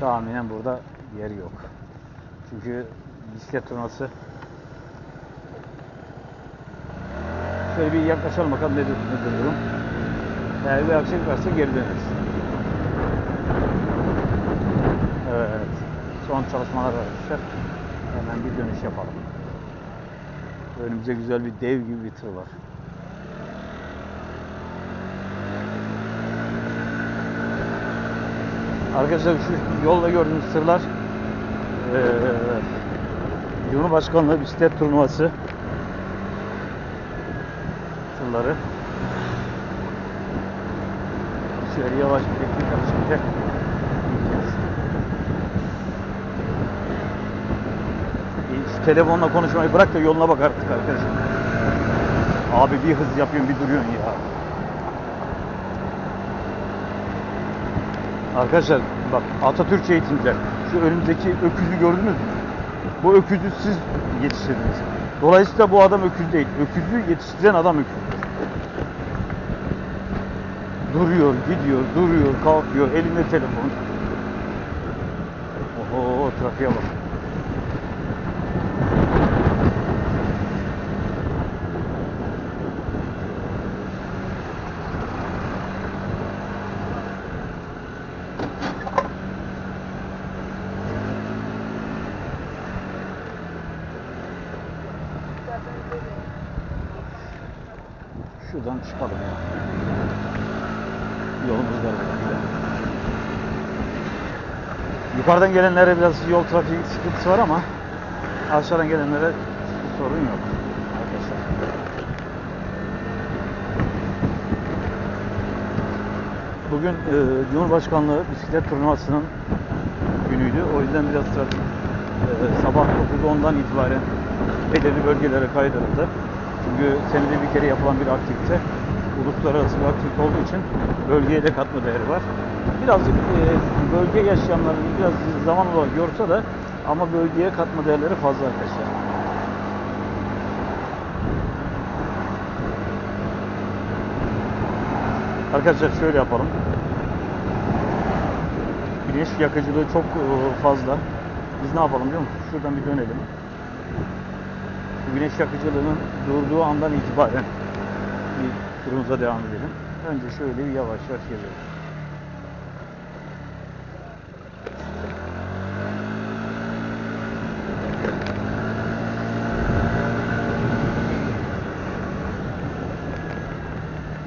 tahminen burada yer yok. Çünkü bisiklet turnuvası Şöyle bir yaklaşalım bakalım nedir, nedir durum. Eğer bir aksilik varsa geri döneriz. Evet. Son çalışmalar arkadaşlar. Hemen bir dönüş yapalım. Önümüze güzel bir dev gibi bir tır var. Arkadaşlar şu yolda gördüğünüz tırlar eee Cumhurbaşkanlığı bisiklet turnuvası tırları. Şöyle yavaş bir dakika şimdi gideceğiz. Hiç telefonla konuşmayı bırak da yoluna bak artık arkadaşım. Abi bir hız yapıyorsun bir duruyorsun ya. Arkadaşlar bak Atatürk eğitimciler. Şu önümüzdeki öküzü gördünüz mü? Bu öküzü siz yetiştirdiniz. Dolayısıyla bu adam öküz değil. Öküzü yetiştiren adam öküz. Duruyor, gidiyor, duruyor, kalkıyor, elinde telefon. Oho, trafiğe bak. Şuradan çıkalım ya. Yolumuz var burada. Yukarıdan gelenlere biraz yol trafiği sıkıntısı var ama aşağıdan gelenlere sorun yok. Arkadaşlar. Bugün e, Cumhurbaşkanlığı bisiklet turnuvasının günüydü. O yüzden biraz trafik e, sabah 9-10'dan itibaren belirli bölgelere kaydırıldı. Çünkü senede bir kere yapılan bir aktivite. Uluslararası bir aktivite olduğu için bölgeye de katma değeri var. Birazcık e, bölge yaşayanların biraz zaman olarak yorsa da ama bölgeye katma değerleri fazla arkadaşlar. Arkadaşlar şöyle yapalım. Güneş yakıcılığı çok e, fazla. Biz ne yapalım biliyor musunuz? Şuradan bir dönelim. Güneş yakıcılığının durduğu andan itibaren bir turumuza devam edelim. Önce şöyle bir yavaş yavaş geliyoruz.